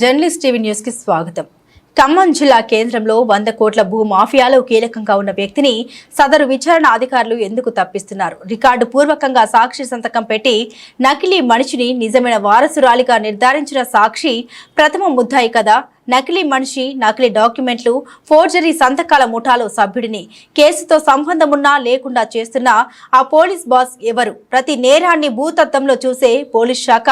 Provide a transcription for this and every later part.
Journalist TV న్యూస్కి స్వాగతం. ఖమ్మం జిల్లా కేంద్రంలో వంద కోట్ల భూ మాఫియాలో కీలకంగా ఉన్న వ్యక్తిని సదరు విచారణ అధికారులు ఎందుకు తప్పిస్తున్నారు? రికార్డు పూర్వకంగా సాక్షి సంతకం పెట్టి నకిలీ మనిషిని నిజమైన వారసురాలిగా నిర్ధారించిన సాక్షి ప్రథమ ముద్దాయి కదా? నకిలీ మనిషి నకిలీ డాక్యుమెంట్లు ఫోర్జరీ సంతకాల ముఠాలో సభ్యుడిని కేసుతో సంబంధమున్నా లేకుండా చేస్తున్న ఆ పోలీస్ బాస్ ఎవరు? ప్రతి నేరాన్ని భూతత్వంలో చూసే పోలీస్ శాఖ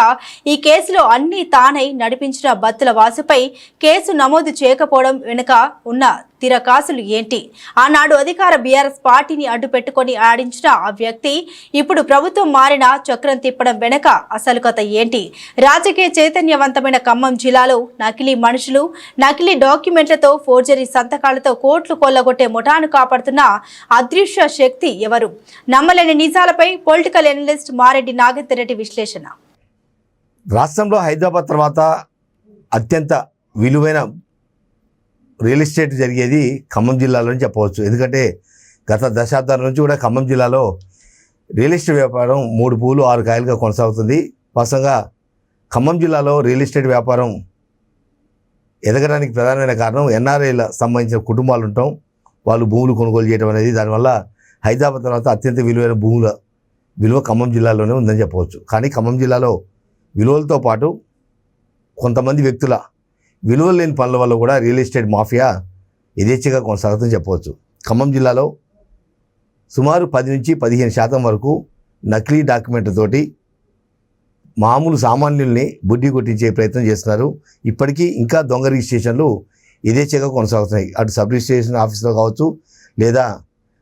ఈ కేసులో అన్ని తానై నడిపించిన బత్తుల వాసుపై కేసు నమోదు చేయకపోవడం వెనుక ఉన్న తిరకాసులు ఏంటి? ఆనాడు అధికార బీఆర్ఎస్ పార్టీని అడ్డు పెట్టుకొని ఆడించిన ఆ వ్యక్తి ఇప్పుడు ప్రభుత్వం మారిన చక్రం తిప్పడం వెనుక అసలు కథ ఏంటి? రాజకీయ చైతన్యవంతమైన ఖమ్మం జిల్లాలో నకిలీ మనుషులు నకిలీ డాక్యుమెంట్లతో ఫోర్జరీ సంతకాలతో కోట్లు కొల్లగొట్టే ముఠాను కాపాడుతున్న అదృశ్య శక్తి ఎవరు? నమ్మలేని నిజాలపై పొలిటికల్ ఎనలిస్ట్ మారెడ్డి నాగేంద్రరెడ్డి విశ్లేషణ. రాష్ట్రంలో హైదరాబాద్ తర్వాత అత్యంత విలువైన రియల్ ఎస్టేట్ జరిగేది ఖమ్మం జిల్లాలోని చెప్పవచ్చు. ఎందుకంటే గత దశాబ్దాల నుంచి కూడా ఖమ్మం జిల్లాలో రియల్ ఎస్టేట్ వ్యాపారం మూడు పూలు ఆరు కాయలుగా కొనసాగుతుంది. వాస్తవంగా ఖమ్మం జిల్లాలో రియల్ ఎస్టేట్ వ్యాపారం ఎదగడానికి ప్రధానమైన కారణం ఎన్ఆర్ఐల సంబంధించిన కుటుంబాలు ఉండటం వాళ్ళు భూములు కొనుగోలు చేయడం అనేది. దానివల్ల హైదరాబాద్ తర్వాత అత్యంత విలువైన భూముల విలువ ఖమ్మం జిల్లాలోనే ఉందని చెప్పవచ్చు. కానీ ఖమ్మం జిల్లాలో విలువలతో పాటు కొంతమంది వ్యక్తుల విలువలు లేని పనుల వల్ల కూడా రియల్ ఎస్టేట్ మాఫియా యథేచ్ఛగా కొనసాగుతుందని చెప్పవచ్చు. ఖమ్మం జిల్లాలో సుమారు పది నుంచి పదిహేను శాతం వరకు నకిలీ డాక్యుమెంట్లతోటి మామూలు సామాన్యుల్ని బుడ్డి కొట్టించే ప్రయత్నం చేస్తున్నారు. ఇప్పటికీ ఇంకా దొంగ రిజిస్ట్రేషన్లు యథేచ్ఛగా కొనసాగుతున్నాయి. అటు సబ్ రిజిస్ట్రేషన్ ఆఫీస్లో కావచ్చు లేదా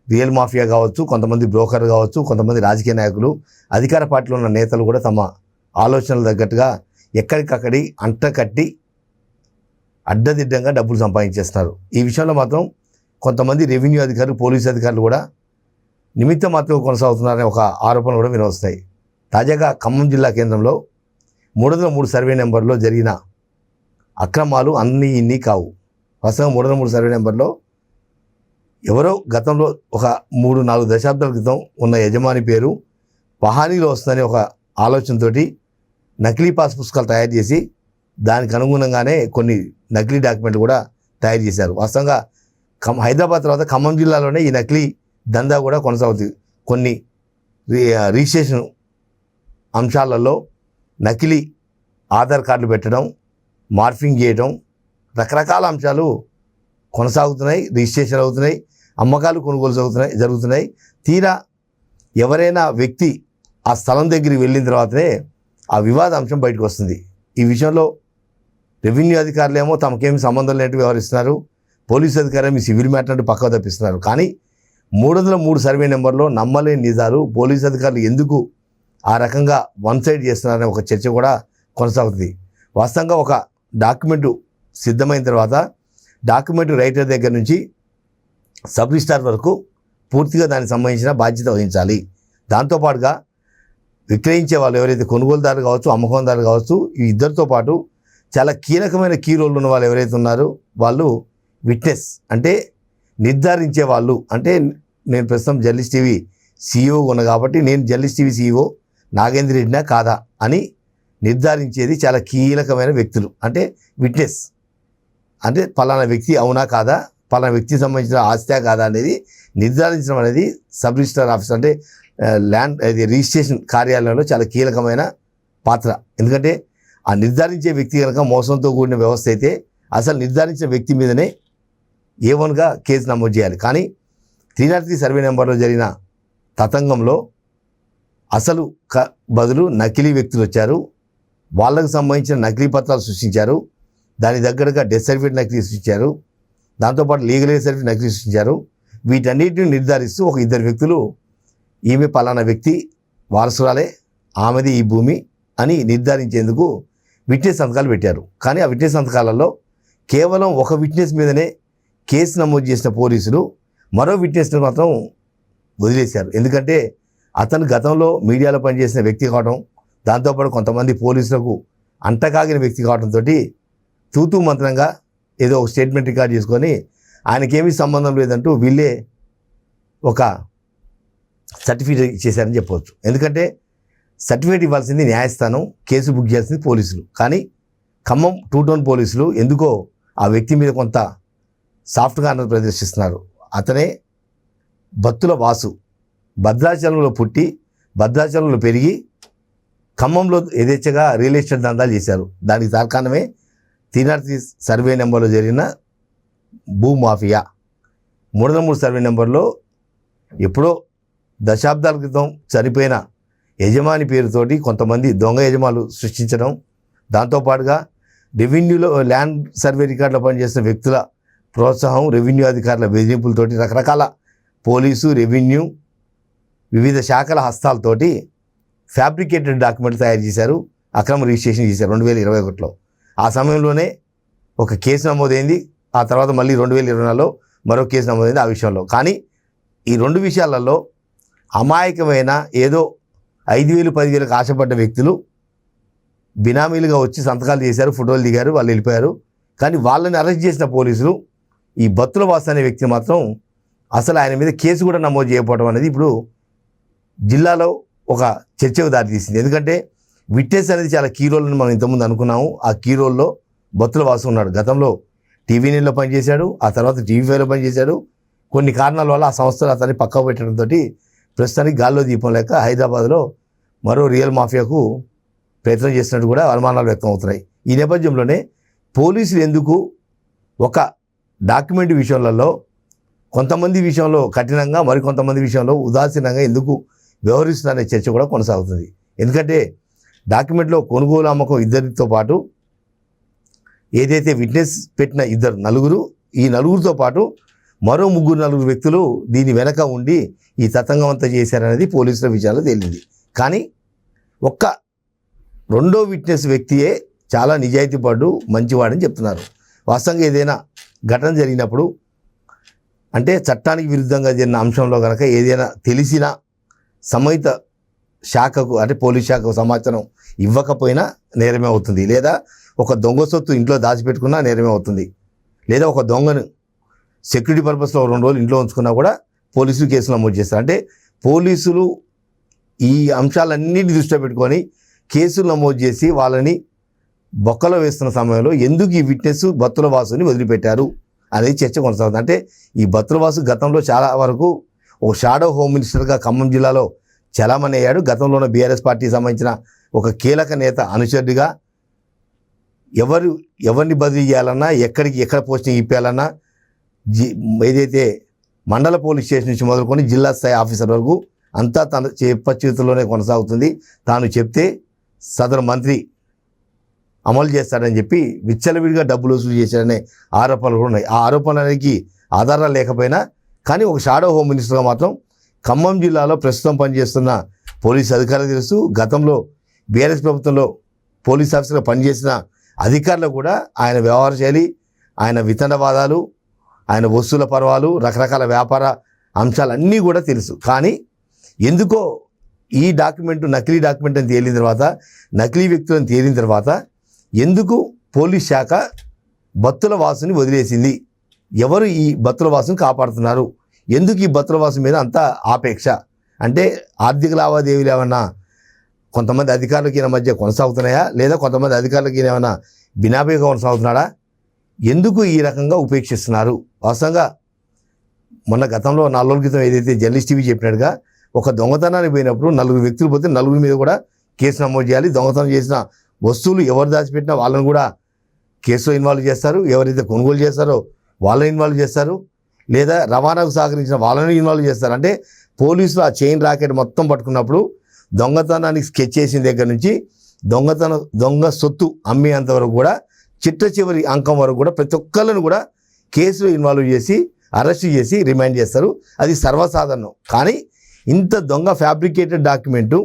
రియల్ మాఫియా కావచ్చు కొంతమంది బ్రోకర్ కావచ్చు కొంతమంది రాజకీయ నాయకులు అధికార పార్టీలో ఉన్న నేతలు కూడా తమ ఆలోచనలు తగ్గట్టుగా ఎక్కడికక్కడి అంట కట్టి అడ్డదిడ్డంగా డబ్బులు సంపాదించేస్తున్నారు ఈ విషయంలో మాత్రం కొంతమంది రెవెన్యూ అధికారులు పోలీసు అధికారులు కూడా నిమిత్త మాత్రం కొనసాగుతున్నారనే ఒక ఆరోపణ కూడా వినవస్తాయి. తాజాగా ఖమ్మం జిల్లా కేంద్రంలో మూడు వందల మూడు సర్వే నెంబర్లో జరిగిన అక్రమాలు అన్నీ ఇన్ని కావు. ప్రస్తుతం మూడు వందల మూడు సర్వే నెంబర్లో ఎవరో గతంలో ఒక మూడు నాలుగు దశాబ్దాల క్రితం ఉన్న యజమాని పేరు పహానీలో వస్తుందని ఒక ఆలోచనతోటి నకిలీ పాస్ పుస్తకాలు తయారు చేసి దానికి అనుగుణంగానే కొన్ని నకిలీ డాక్యుమెంట్లు కూడా తయారు చేశారు. వాస్తవంగా ఖమ్ హైదరాబాద్ తర్వాత ఖమ్మం జిల్లాలోనే ఈ నకిలీ దందా కూడా కొనసాగుతుంది. కొన్ని రి- రిజిస్ట్రేషన్ అంశాలలో నకిలీ ఆధార్ కార్డులు పెట్టడం మార్ఫింగ్ చేయడం రకరకాల అంశాలు కొనసాగుతున్నాయి రిజిస్ట్రేషన్ అవుతున్నాయి అమ్మకాలు కొనుగోలు జరుగుతున్నాయి జరుగుతున్నాయి. తీరా ఎవరైనా వ్యక్తి ఆ స్థలం దగ్గరికి వెళ్ళిన తర్వాతనే ఆ వివాద అంశం బయటకు వస్తుంది. ఈ విషయంలో రెవెన్యూ అధికారులు ఏమో తమకేమి సంబంధం లేనట్టు వ్యవహరిస్తున్నారు. పోలీసు అధికారులు సివిల్ మ్యాటర్ అంటూ పక్కకు తప్పిస్తున్నారు. కానీ మూడు వందల మూడు సర్వే నెంబర్లో నమ్మలేని నిజాలు పోలీసు అధికారులు ఎందుకు ఆ రకంగా వన్ సైడ్ చేస్తున్నారనే ఒక చర్చ కూడా కొనసాగుతుంది. వాస్తవంగా ఒక డాక్యుమెంట్ సిద్ధమైన తర్వాత డాక్యుమెంట్ రైటర్ దగ్గర నుంచి సబ్ రిజిస్టార్ వరకు పూర్తిగా దానికి సంబంధించిన బాధ్యత వహించాలి. దాంతోపాటుగా విక్రయించే వాళ్ళు ఎవరైతే కొనుగోలుదారు కావచ్చు అమ్మకందారులు కావచ్చు ఈ ఇద్దరితో పాటు చాలా కీలకమైన కీ రోల్ ఉన్న వాళ్ళు ఎవరైతే ఉన్నారో వాళ్ళు విట్నెస్ అంటే నిర్ధారించే వాళ్ళు. అంటే నేను ప్రస్తుతం జర్నలిస్ట్ టీవీ సీఈఓ ఉన్న కాబట్టి నేను జర్నలిస్ట్ టీవీ సీఈఓ నాగేంద్ర రెడ్డినా కాదా అని నిర్ధారించేది చాలా కీలకమైన వ్యక్తులు. అంటే విట్నెస్ అంటే పలానా వ్యక్తి అవునా కాదా పలానా వ్యక్తికి సంబంధించిన ఆస్తా కాదా అనేది నిర్ధారించడం అనేది సబ్ రిజిస్టర్ ఆఫీస్ అంటే ల్యాండ్ అది రిజిస్ట్రేషన్ కార్యాలయంలో చాలా కీలకమైన పాత్ర. ఎందుకంటే ఆ నిర్ధారించే వ్యక్తి కనుక మోసంతో కూడిన వ్యవస్థ అయితే అసలు నిర్ధారించిన వ్యక్తి మీదనే ఏ వన్గా కేసు నమోదు చేయాలి. కానీ త్రీ నాట్ త్రీ సర్వే నెంబర్లో జరిగిన తతంగంలో అసలు క బదులు నకిలీ వ్యక్తులు వచ్చారు. వాళ్ళకు సంబంధించిన నకిలీ పత్రాలు సృష్టించారు. దాని దగ్గరగా డెత్ సర్టిఫికేట్ నకిలీ సృష్టించారు. దాంతోపాటు లీగల్ ఎయిడ్ సర్టిఫికేట్ నకిలీ సృష్టించారు. వీటన్నిటిని నిర్ధారిస్తూ ఒక ఇద్దరు వ్యక్తులు ఈమె పలానా వ్యక్తి వారసురాలే ఆమెది ఈ భూమి అని నిర్ధారించేందుకు విట్నెస్ సంతకాలు పెట్టారు. కానీ ఆ విట్నెస్ సంతకాలలో కేవలం ఒక విట్నెస్ మీదనే కేసు నమోదు చేసిన పోలీసులు మరో విట్నెస్ని మాత్రం వదిలేశారు. ఎందుకంటే అతను గతంలో మీడియాలో పనిచేసిన వ్యక్తి కావడం దాంతోపాటు కొంతమంది పోలీసులకు అంటకాగిన వ్యక్తి కావడంతో తూతూ మంత్రంగా ఏదో ఒక స్టేట్మెంట్ రికార్డ్ చేసుకొని ఆయనకేమీ సంబంధం లేదంటూ వీళ్ళే ఒక సర్టిఫికేట్ ఇచ్చేశారని చెప్పవచ్చు. ఎందుకంటే సర్టిఫికేట్ ఇవ్వాల్సింది న్యాయస్థానం కేసు బుక్ చేయాల్సింది పోలీసులు. కానీ ఖమ్మం టూ టౌన్ పోలీసులు ఎందుకో ఆ వ్యక్తి మీద కొంత సాఫ్ట్గా అన్నది ప్రదర్శిస్తున్నారు. అతనే భత్తుల వాసు. భద్రాచలంలో పుట్టి భద్రాచలంలో పెరిగి ఖమ్మంలో యథేచ్ఛగా రియల్ ఎస్టేట్ దందాలు చేశారు. దానికి తార్కాణమే తీనార్తి సర్వే నెంబర్లో జరిగిన భూ మాఫియా మూడు నెంబర్ సర్వే నెంబర్లో ఎప్పుడో దశాబ్దాల క్రితం చనిపోయిన యజమాని పేరుతోటి కొంతమంది దొంగ యజమానులు సృష్టించడం దాంతోపాటుగా రెవెన్యూలో ల్యాండ్ సర్వే రికార్డులో పనిచేసిన వ్యక్తుల ప్రోత్సాహం రెవెన్యూ అధికారుల బెదిరింపులతోటి రకరకాల పోలీసు రెవెన్యూ వివిధ శాఖల హస్తాలతోటి ఫ్యాబ్రికేటెడ్ డాక్యుమెంట్ తయారు చేశారు అక్రమ రిజిస్ట్రేషన్ చేశారు రెండు వేల ఇరవై ఒకటిలో. ఆ సమయంలోనే ఒక కేసు నమోదైంది ఆ తర్వాత మళ్ళీ రెండు వేల ఇరవై నాలుగులో మరో కేసు నమోదైంది ఆ విషయంలో. కానీ ఈ రెండు విషయాలలో అమాయకమైన ఏదో ఐదు వేలు పదివేలకు ఆశపడ్డ వ్యక్తులు బినామీలుగా వచ్చి సంతకాలు చేశారు ఫోటోలు దిగారు వాళ్ళు వెళ్ళిపోయారు. కానీ వాళ్ళని అరెస్ట్ చేసిన పోలీసులు ఈ బత్తుల వాసు అనే వ్యక్తి మాత్రం అసలు ఆయన మీద కేసు కూడా నమోదు చేయకపోవడం అనేది ఇప్పుడు జిల్లాలో ఒక చర్చకు దారితీసింది. ఎందుకంటే విట్నెస్ అనేది చాలా కీ రోల్ అని మనం ఇంతకుముందు అనుకున్నాము. ఆ కీ రోల్లో బొత్తుల వాసు ఉన్నాడు. గతంలో టీవీ నైన్లో పనిచేశాడు ఆ తర్వాత టీవీ ఫైవ్లో పనిచేశాడు. కొన్ని కారణాల వల్ల ఆ సంస్థలు అతన్ని పక్కకు పెట్టడంతో ప్రస్తుతానికి గాల్లో దీపం లేక హైదరాబాద్లో మరో రియల్ మాఫియాకు ప్రయత్నం చేసినట్టు కూడా అనుమానాలు వ్యక్తం అవుతున్నాయి ఈ నేపథ్యంలోనే పోలీసులు ఎందుకు ఒక డాక్యుమెంట్ విషయాలలో కొంతమంది విషయంలో కఠినంగా మరికొంతమంది విషయంలో ఉదాసీనంగా ఎందుకు వ్యవహరిస్తున్నారనే చర్చ కూడా కొనసాగుతుంది. ఎందుకంటే డాక్యుమెంట్లో కొనుగోలు అమ్మకం ఇద్దరితో పాటు ఏదైతే విట్నెస్ పెట్టిన ఇద్దరు నలుగురు ఈ నలుగురితో పాటు మరో ముగ్గురు నలుగురు వ్యక్తులు దీని వెనక ఉండి ఈ తతంగం అంతా చేశారనేది పోలీసుల విషయాలు తేలింది. కానీ ఒక్క రెండో విట్నెస్ వ్యక్తియే చాలా నిజాయితీపడు మంచివాడని చెప్తున్నారు. వాస్తవంగా ఏదైనా ఘటన జరిగినప్పుడు అంటే చట్టానికి విరుద్ధంగా జరిగిన అంశంలో కనుక ఏదైనా తెలిసిన సమైత శాఖకు అంటే పోలీస్ శాఖకు సమాచారం ఇవ్వకపోయినా నేరమే అవుతుంది. లేదా ఒక దొంగ సొత్తు ఇంట్లో దాచిపెట్టుకున్నా నేరమే అవుతుంది. లేదా ఒక దొంగను సెక్యూరిటీ పర్పస్లో రెండు రోజులు ఇంట్లో ఉంచుకున్నా కూడా పోలీసులు కేసు నమోదు చేస్తారు. అంటే పోలీసులు ఈ అంశాలన్నిటి దృష్టిలో పెట్టుకొని కేసులు నమోదు చేసి వాళ్ళని బొక్కలో వేస్తున్న సమయంలో ఎందుకు ఈ విట్నెస్ భత్తుల వాసుని వదిలిపెట్టారు అనేది చర్చ కొనసాగుతుంది. అంటే ఈ భత్తుల వాసు గతంలో చాలా వరకు ఓ షాడో హోమ్ మినిస్టర్గా ఖమ్మం జిల్లాలో చలామణి అయ్యాడు. గతంలోనే బీఆర్ఎస్ పార్టీకి సంబంధించిన ఒక కీలక నేత అనుచరుడిగా ఎవరు ఎవరిని బదిలీ చేయాలన్నా ఎక్కడికి ఎక్కడ పోస్టింగ్ ఇప్పేయాలన్నా జి ఏదైతే మండల పోలీస్ స్టేషన్ నుంచి మొదలుకొని జిల్లా స్థాయి ఆఫీసర్ వరకు అంతా తన చెప్ప కొనసాగుతుంది. తాను చెప్తే సదరు మంత్రి అమలు చేస్తాడని చెప్పి విచ్చలవిడిగా డబ్బులు వసూలు చేశాడనే ఆరోపణలు కూడా ఉన్నాయి. ఆ ఆరోపణలకి ఆధారాలు లేకపోయినా కానీ ఒక షాడో హోమ్ మినిస్టర్గా మాత్రం ఖమ్మం జిల్లాలో ప్రస్తుతం పనిచేస్తున్న పోలీస్ అధికారులు తెలుసు. గతంలో బీఆర్ఎస్ ప్రభుత్వంలో పోలీస్ ఆఫీసర్గా పనిచేసిన అధికారులు కూడా ఆయన వ్యవహార శైలి ఆయన వితండవాదాలు ఆయన వస్తువుల పర్వాలు రకరకాల వ్యాపార అంశాలన్నీ కూడా తెలుసు. కానీ ఎందుకో ఈ డాక్యుమెంట్ నకిలీ డాక్యుమెంట్ అని తేలిన తర్వాత నకిలీ వ్యక్తులను తేలిన తర్వాత ఎందుకు పోలీస్ శాఖ భత్తుల వాసుని వదిలేసింది? ఎవరు ఈ బత్తుల వాసుని కాపాడుతున్నారు? ఎందుకు ఈ బత్తుల వాసు మీద అంత ఆపేక్ష? అంటే ఆర్థిక లావాదేవీలు ఏమన్నా కొంతమంది అధికారులకి ఈయన మధ్య కొనసాగుతున్నాయా? లేదా కొంతమంది అధికారులకి ఏమైనా బినాబీగా కొనసాగుతున్నాడా? ఎందుకు ఈ రకంగా ఉపేక్షిస్తున్నారు? వాస్తవంగా మొన్న గతంలో నాలుగు క్రితం ఏదైతే జర్నలిస్ట్ టీవీ చెప్పినట్టుగా ఒక దొంగతనానికి పోయినప్పుడు నలుగురు వ్యక్తులు పోతే నలుగురి మీద కూడా కేసు నమోదు చేయాలి. దొంగతనం చేసిన వస్తువులు ఎవరు దాచిపెట్టినా వాళ్ళని కూడా కేసులో ఇన్వాల్వ్ చేస్తారు. ఎవరైతే కొనుగోలు చేస్తారో వాళ్ళని ఇన్వాల్వ్ చేస్తారు. లేదా రవాణాకు సహకరించిన వాళ్ళని ఇన్వాల్వ్ చేస్తారు. అంటే పోలీసులు ఆ చైన్ రాకెట్ మొత్తం పట్టుకున్నప్పుడు దొంగతనానికి స్కెచ్ చేసిన దగ్గర నుంచి దొంగతనం దొంగ సొత్తు అమ్మేంత వరకు కూడా చిట్ట చివరి అంకం వరకు కూడా ప్రతి ఒక్కళ్ళని కూడా కేసులో ఇన్వాల్వ్ చేసి అరెస్ట్ చేసి రిమైండ్ చేస్తారు. అది సర్వసాధారణం. కానీ ఇంత దొంగ ఫ్యాబ్రికేటెడ్ డాక్యుమెంటు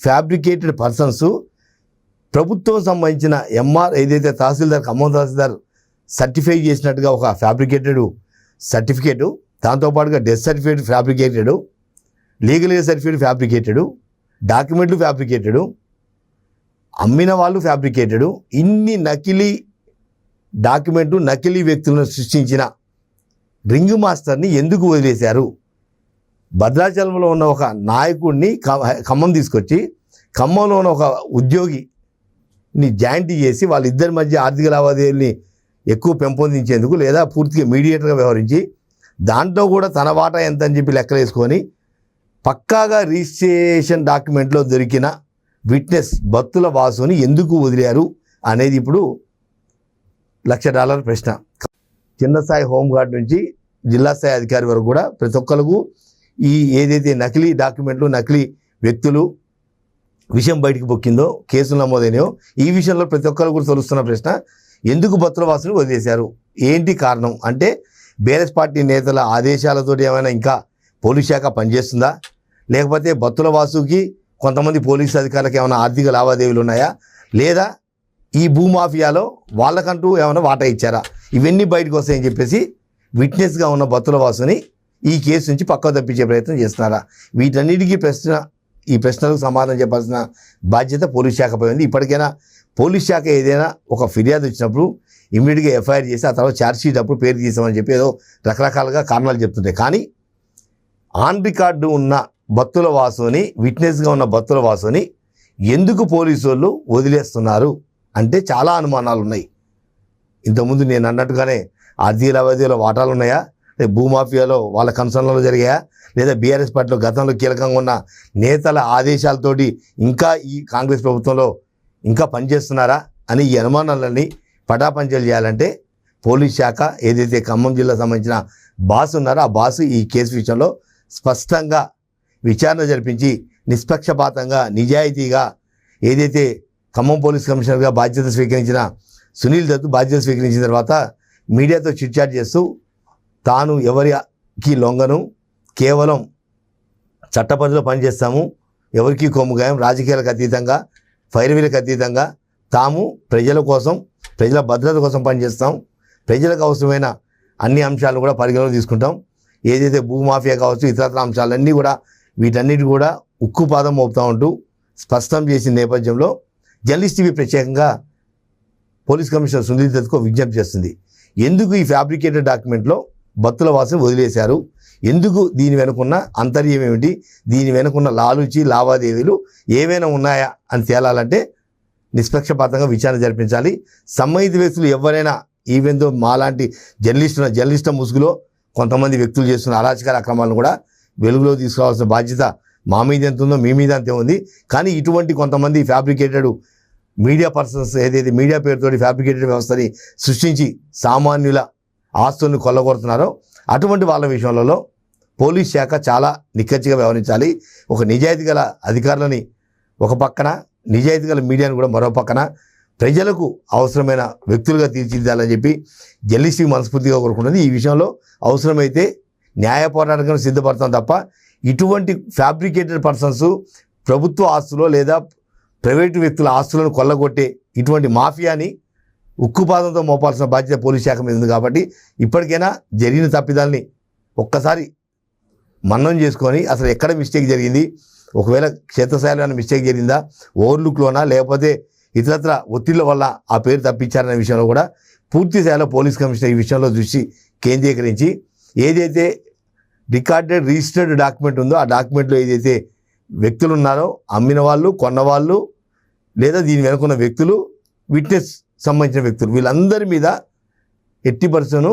ఫ్యాబ్రికేటెడ్ పర్సన్స్ ప్రభుత్వం సంబంధించిన ఎంఆర్ ఏదైతే తహసీల్దార్ ఖమ్మం తహసీల్దార్ సర్టిఫై చేసినట్టుగా ఒక ఫ్యాబ్రికేటెడ్ సర్టిఫికేటు దాంతోపాటుగా డెత్ సర్టిఫికేట్ ఫ్యాబ్రికేటెడ్ లీగల్గా సర్టిఫికేట్ ఫ్యాబ్రికేటెడ్ డాక్యుమెంట్లు ఫ్యాబ్రికేటెడు అమ్మిన వాళ్ళు ఫ్యాబ్రికేటెడు ఇన్ని నకిలీ డాక్యుమెంటు నకిలీ వ్యక్తులను సృష్టించిన రింగ్ మాస్టర్ని ఎందుకు వదిలేశారు? భద్రాచలంలో ఉన్న ఒక నాయకుడిని ఖమ్మం తీసుకొచ్చి ఖమ్మంలో ఉన్న ఒక ఉద్యోగిని జాయింట్ చేసి వాళ్ళిద్దరి మధ్య ఆర్థిక లావాదేవీల్ని ఎక్కువ పెంపొందించేందుకు లేదా పూర్తిగా మీడియేటర్గా వ్యవహరించి దాంట్లో కూడా తన వాటా ఎంత అని చెప్పి లెక్కలు వేసుకొని పక్కాగా రిజిస్ట్రేషన్ డాక్యుమెంట్లో దొరికిన విట్నెస్ భక్తుల వాసుని ఎందుకు వదిలారు అనేది ఇప్పుడు లక్ష డాలర్ ప్రశ్న. చిన్న స్థాయి హోంగార్డ్ నుంచి జిల్లా స్థాయి అధికారి వరకు కూడా ప్రతి ఒక్కరికి ఈ ఏదైతే నకిలీ డాక్యుమెంట్లు నకిలీ వ్యక్తులు విషయం బయటికి పొక్కిందో కేసులు నమోదైనయో ఈ విషయంలో ప్రతి ఒక్కరు కూడా తొలుస్తున్న ప్రశ్న ఎందుకు భద్రవాసులు వదిలేశారు? ఏంటి కారణం? అంటే బీఆర్ఎస్ పార్టీ నేతల ఆదేశాలతో ఏమైనా ఇంకా పోలీస్ శాఖ పనిచేస్తుందా? లేకపోతే బత్తుల వాసుకి కొంతమంది పోలీసు అధికారులకు ఏమైనా ఆర్థిక లావాదేవీలు ఉన్నాయా? లేదా ఈ భూమాఫియాలో వాళ్ళకంటూ ఏమైనా వాటా ఇచ్చారా? ఇవన్నీ బయటకు వస్తాయని చెప్పేసి విట్నెస్గా ఉన్న బత్తుల వాసుని ఈ కేసు నుంచి పక్కకు తప్పించే ప్రయత్నం చేస్తున్నారా? వీటన్నిటికీ ప్రశ్న ఈ ప్రశ్నలకు సమాధానం చెప్పాల్సిన బాధ్యత పోలీస్ శాఖపై ఉంది. ఇప్పటికైనా పోలీస్ శాఖ ఏదైనా ఒక ఫిర్యాదు వచ్చినప్పుడు ఇమ్మీడియట్గా ఎఫ్ఐఆర్ చేసి ఆ తర్వాత ఛార్జ్షీట్ అప్పుడు పేరు తీసామని చెప్పి ఏదో రకరకాలుగా కారణాలు చెప్తుంటాయి. కానీ ఆన్ రికార్డు ఉన్న భక్తుల వాసుని విట్నెస్గా ఉన్న భక్తుల వాసుని ఎందుకు పోలీసు వాళ్ళు వదిలేస్తున్నారు? అంటే చాలా అనుమానాలు ఉన్నాయి ఇంతకుముందు నేను అన్నట్టుగానే ఆర్థిక లావాదేవీలో వాటాలు ఉన్నాయా? లేదా భూమాఫియాలో వాళ్ళ కన్సర్న్లలో జరిగాయా? లేదా బీఆర్ఎస్ పార్టీలో గతంలో కీలకంగా ఉన్న నేతల ఆదేశాలతోటి ఇంకా ఈ కాంగ్రెస్ ప్రభుత్వంలో ఇంకా పనిచేస్తున్నారా అని ఈ అనుమానాలన్నీ పటాపంచలు చేయాలంటే పోలీస్ శాఖ ఏదైతే ఖమ్మం జిల్లా సంబంధించిన బాస్ ఉన్నారో ఆ బాస్ ఈ కేసు విషయంలో స్పష్టంగా విచారణ జరిపించి నిష్పక్షపాతంగా నిజాయితీగా ఏదైతే ఖమ్మం పోలీస్ కమిషనర్గా బాధ్యత స్వీకరించిన సునీల్ దత్ బాధ్యత స్వీకరించిన తర్వాత మీడియాతో చిట్చాట్ చేస్తూ తాను ఎవరికి లొంగను కేవలం చట్టపరిధిలో పనిచేస్తాము ఎవరికి కొమ్ముగాయం రాజకీయాలకు అతీతంగా ఫైర్వీలకు అతీతంగా తాము ప్రజల కోసం ప్రజల భద్రత కోసం పనిచేస్తాం ప్రజలకు అవసరమైన అన్ని అంశాలను కూడా పరిగణలో తీసుకుంటాం. ఏదైతే భూమాఫియా కావచ్చు ఇతరత్ర అంశాలన్నీ కూడా వీటన్నిటి కూడా ఉక్కుపాదం మోపుతూ ఉంటూ స్పష్టం చేసిన నేపథ్యంలో జర్నలిస్ట్ టీవీ ప్రత్యేకంగా పోలీస్ కమిషనర్ సునీల్ దత్కు విజ్ఞప్తి చేస్తుంది. ఎందుకు ఈ ఫ్యాబ్రికేటెడ్ డాక్యుమెంట్లో భక్తుల వాసన వదిలేశారు? ఎందుకు దీని వెనుకున్న అంతర్యం ఏమిటి? దీని వెనుకున్న లాలుచి లావాదేవీలు ఏమైనా ఉన్నాయా అని తేలాలంటే నిష్పక్షపాతంగా విచారణ జరిపించాలి. సంబంధిత వ్యక్తులు ఎవరైనా ఈవెందో మాలాంటి జర్నలిస్టు జర్నలిస్టు ముసుగులో కొంతమంది వ్యక్తులు చేస్తున్న అరాచకాల అక్రమాలను కూడా వెలుగులో తీసుకోవాల్సిన బాధ్యత మా మీద ఎంత ఉందో మీ మీద అంతే ఉంది. కానీ ఇటువంటి కొంతమంది ఫ్యాబ్రికేటెడ్ మీడియా పర్సన్స్ ఏదైతే మీడియా పేరుతోటి ఫ్యాబ్రికేటెడ్ వ్యవస్థని సృష్టించి సామాన్యుల ఆస్తుల్ని కొల్లగొడుతున్నారో అటువంటి వాళ్ళ విషయంలో పోలీస్ శాఖ చాలా నిక్కచ్చిగా వ్యవహరించాలి. ఒక నిజాయితీ గల అధికారులని ఒక పక్కన నిజాయితీ గల మీడియాను కూడా మరో పక్కన ప్రజలకు అవసరమైన వ్యక్తులుగా తీర్చిదిద్దాలని చెప్పి జల్లిశ్రీ మనస్ఫూర్తిగా కోరుకుంటుంది ఈ విషయంలో అవసరమైతే న్యాయ పోరాటానికి సిద్ధపడతాం తప్ప ఇటువంటి ఫ్యాబ్రికేటెడ్ పర్సన్స్ ప్రభుత్వ ఆస్తులో లేదా ప్రైవేటు వ్యక్తుల ఆస్తులను కొల్లగొట్టే ఇటువంటి మాఫియాని ఉక్కుపాదంతో మోపాల్సిన బాధ్యత పోలీస్ శాఖ మీద ఉంది కాబట్టి ఇప్పటికైనా జరిగిన తప్పిదాల్ని ఒక్కసారి మన్నం చేసుకొని అసలు ఎక్కడ మిస్టేక్ జరిగింది? ఒకవేళ క్షేత్రస్థాయిలో ఏమైనా మిస్టేక్ జరిగిందా? ఓవర్లుక్లోనా లేకపోతే ఇతరత్ర ఒత్తిళ్ళ వల్ల ఆ పేరు తప్పించారనే విషయంలో కూడా పూర్తి స్థాయిలో పోలీస్ కమిషనర్ ఈ విషయంలో దృష్టి కేంద్రీకరించి ఏదైతే రికార్డెడ్ రిజిస్టర్డ్ డాక్యుమెంట్ ఉందో ఆ డాక్యుమెంట్లో ఏదైతే వ్యక్తులు ఉన్నారో అమ్మిన వాళ్ళు కొన్నవాళ్ళు లేదా దీని వెనుకున్న వ్యక్తులు విట్నెస్ సంబంధించిన వ్యక్తులు వీళ్ళందరి మీద ఎట్టి పరిస్థితులను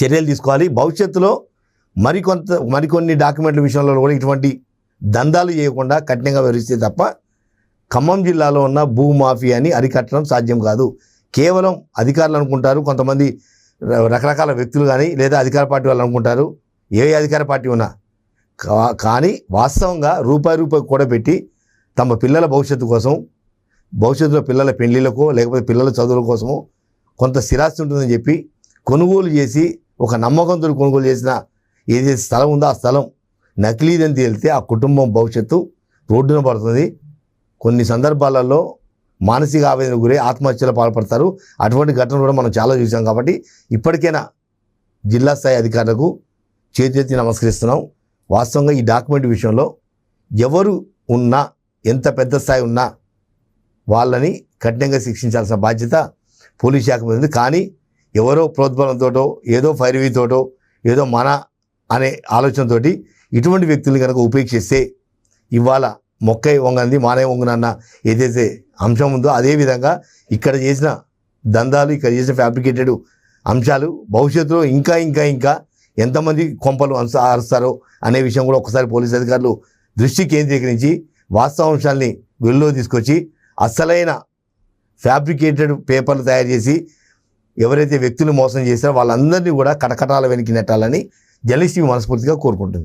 చర్యలు తీసుకోవాలి. భవిష్యత్తులో మరికొంత మరికొన్ని డాక్యుమెంట్ల విషయంలో కూడా ఇటువంటి దందాలు చేయకుండా కఠినంగా వివరిస్తే తప్ప ఖమ్మం జిల్లాలో ఉన్న భూమాఫియాని అరికట్టడం సాధ్యం కాదు. కేవలం అధికారులు అనుకుంటారు కొంతమంది రకరకాల వ్యక్తులు కానీ లేదా అధికార పార్టీ వాళ్ళు అనుకుంటారు ఏ అధికార పార్టీ ఉన్నా. కా- కానీ వాస్తవంగా రూపాయి రూపాయి కూడబెట్టి తమ పిల్లల భవిష్యత్తు కోసం భవిష్యత్తులో పిల్లల పెళ్ళిళ్ళకో లేకపోతే పిల్లల చదువుల కోసమో కొంత స్థిరాస్తి ఉంటుందని చెప్పి కొనుగోలు చేసి ఒక నమ్మకంతో కొనుగోలు చేసిన ఏదైతే స్థలం ఉందో ఆ స్థలం నకిలీదని తేలితే ఆ కుటుంబం భవిష్యత్తు రోడ్డున పడుతుంది. కొన్ని సందర్భాలలో మానసిక ఆవేదన గురై ఆత్మహత్యలు పాల్పడతారు. అటువంటి ఘటనలు కూడా మనం చాలా చూసాం కాబట్టి ఇప్పటికైనా జిల్లా స్థాయి అధికారులకు చేతులెత్తి నమస్కరిస్తున్నాం. వాస్తవంగా ఈ డాక్యుమెంట్ విషయంలో ఎవరు ఉన్నా ఎంత పెద్ద స్థాయి ఉన్నా వాళ్ళని కఠినంగా శిక్షించాల్సిన బాధ్యత పోలీస్ శాఖ మీద ఉంది. కానీ ఎవరో ప్రోద్బలంతోటో ఏదో ఫైర్వీతోటో ఏదో మన అనే ఆలోచనతోటి ఇటువంటి వ్యక్తుల్ని కనుక ఉపేక్షిస్తే ఇవాళ మొక్కై వంగంది మానే వంగునన్న ఏదైతే అంశం ఉందో అదే విధంగా ఇక్కడ చేసిన దందాలు ఇక్కడ చేసిన ఫ్యాబ్రికేటెడ్ అంశాలు భవిష్యత్తులో ఇంకా ఇంకా ఇంకా ఎంతమంది కొంపలు అంశ అరుస్తారో అనే విషయం కూడా ఒకసారి పోలీస్ అధికారులు దృష్టి కేంద్రీకరించి వాస్తవాంశాల్ని వెలుగులో తీసుకొచ్చి అసలైన ఫ్యాబ్రికేటెడ్ పేపర్లు తయారు చేసి ఎవరైతే వ్యక్తులు మోసం చేశారో వాళ్ళందరినీ కూడా కటకటాల వెనక్కి నెట్టాలని జర్నలిస్ట్ మనస్ఫూర్తిగా కోరుకుంటుంది